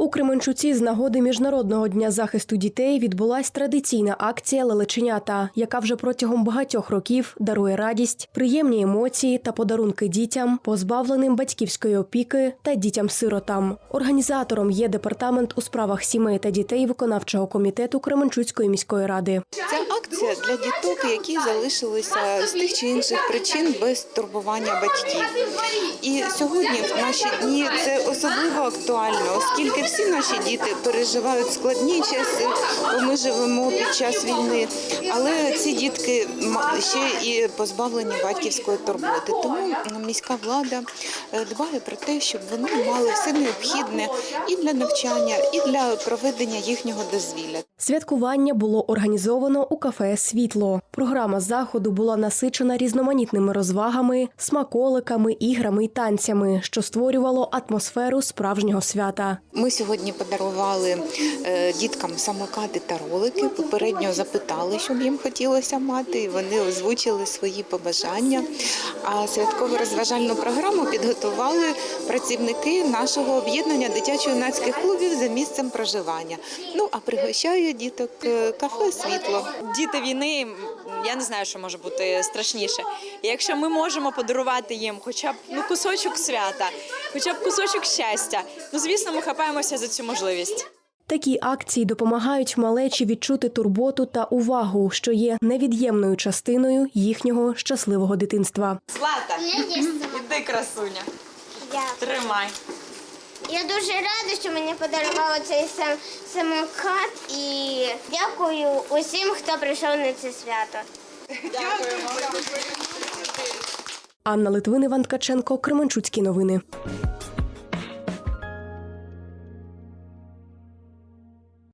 У Кременчуці з нагоди Міжнародного дня захисту дітей відбулась традиційна акція Лелеченята, яка вже протягом багатьох років дарує радість, приємні емоції та подарунки дітям, позбавленим батьківської опіки та дітям-сиротам. Організатором є департамент у справах сімей та дітей виконавчого комітету Кременчуцької міської ради. Ця акція для діток, які залишилися з тих чи інших причин без турбування батьків. І сьогодні, в наші дні, це особливо актуально, оскільки всі наші діти переживають складні часи, бо ми живемо під час війни. Але ці дітки ще і позбавлені батьківської турботи. Тому міська влада е, дбає про те, щоб вони мали все необхідне і для навчання, і для проведення їхнього дозвілля. Святкування було організовано у кафе Світло. Програма заходу була насичена різноманітними розвагами, смаколиками, іграми й танцями, що створювало атмосферу справжнього свята. Ми сьогодні подарували е, діткам самокати та ролики. Попередньо запитали, що б їм хотілося мати, і вони озвучили свої побажання. А святково розважальну програму підготували працівники нашого об'єднання дитячо-юнацьких клубів за місцем проживання. Ну а пригощає діток е, кафе світло. діти війни, я не знаю, що може бути страшніше. І якщо ми можемо подарувати їм хоча б ну кусочок свята, хоча б кусочок щастя, ну звісно, ми хапаємося за цю можливість. Такі акції допомагають малечі відчути турботу та увагу, що є невід'ємною частиною їхнього щасливого дитинства. Злата, іди, красуня, тримай. Я дуже рада, що мені подарували цей сам самокат і дякую усім, хто прийшов на це свято. Анна Литвин, Іван Ткаченко, Кременчуцькі новини.